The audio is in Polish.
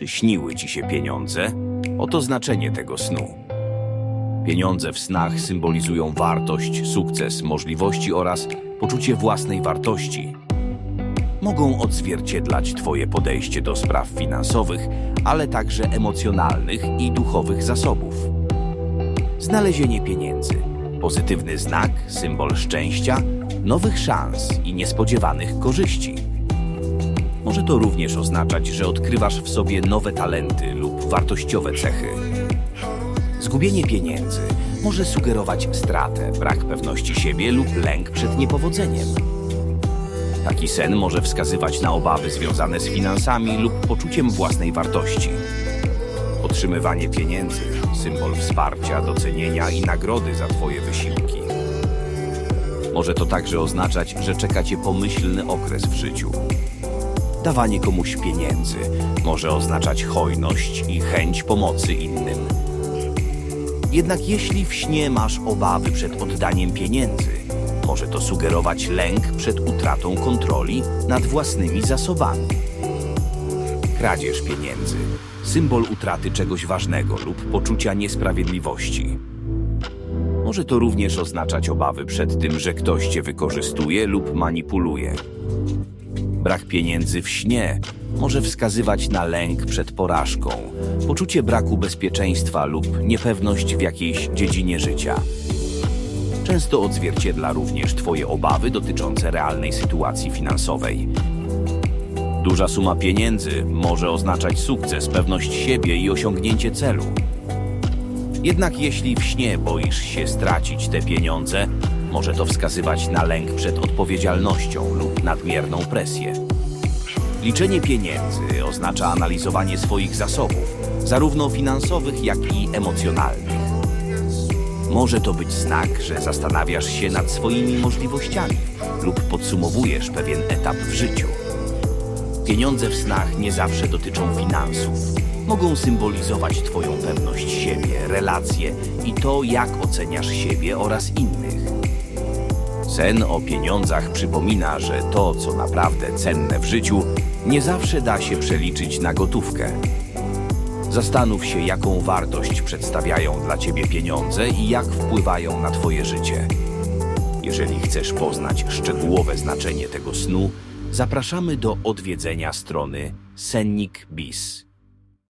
Czy śniły ci się pieniądze? Oto znaczenie tego snu. Pieniądze w snach symbolizują wartość, sukces, możliwości oraz poczucie własnej wartości. Mogą odzwierciedlać Twoje podejście do spraw finansowych, ale także emocjonalnych i duchowych zasobów. Znalezienie pieniędzy pozytywny znak, symbol szczęścia, nowych szans i niespodziewanych korzyści. Może to również oznaczać, że odkrywasz w sobie nowe talenty lub wartościowe cechy. Zgubienie pieniędzy może sugerować stratę, brak pewności siebie lub lęk przed niepowodzeniem. Taki sen może wskazywać na obawy związane z finansami lub poczuciem własnej wartości. Otrzymywanie pieniędzy symbol wsparcia, docenienia i nagrody za Twoje wysiłki. Może to także oznaczać, że czeka Cię pomyślny okres w życiu. Dawanie komuś pieniędzy może oznaczać hojność i chęć pomocy innym. Jednak jeśli w śnie masz obawy przed oddaniem pieniędzy, może to sugerować lęk przed utratą kontroli nad własnymi zasobami. Kradzież pieniędzy symbol utraty czegoś ważnego lub poczucia niesprawiedliwości. Może to również oznaczać obawy przed tym, że ktoś cię wykorzystuje lub manipuluje. Brak pieniędzy w śnie może wskazywać na lęk przed porażką, poczucie braku bezpieczeństwa lub niepewność w jakiejś dziedzinie życia. Często odzwierciedla również Twoje obawy dotyczące realnej sytuacji finansowej. Duża suma pieniędzy może oznaczać sukces, pewność siebie i osiągnięcie celu. Jednak jeśli w śnie boisz się stracić te pieniądze, może to wskazywać na lęk przed odpowiedzialnością lub nadmierną presję. Liczenie pieniędzy oznacza analizowanie swoich zasobów, zarówno finansowych, jak i emocjonalnych. Może to być znak, że zastanawiasz się nad swoimi możliwościami lub podsumowujesz pewien etap w życiu. Pieniądze w snach nie zawsze dotyczą finansów. Mogą symbolizować Twoją pewność siebie, relacje i to, jak oceniasz siebie oraz innych. Sen o pieniądzach przypomina, że to, co naprawdę cenne w życiu, nie zawsze da się przeliczyć na gotówkę. Zastanów się, jaką wartość przedstawiają dla Ciebie pieniądze i jak wpływają na Twoje życie. Jeżeli chcesz poznać szczegółowe znaczenie tego snu, zapraszamy do odwiedzenia strony Sennik Bis.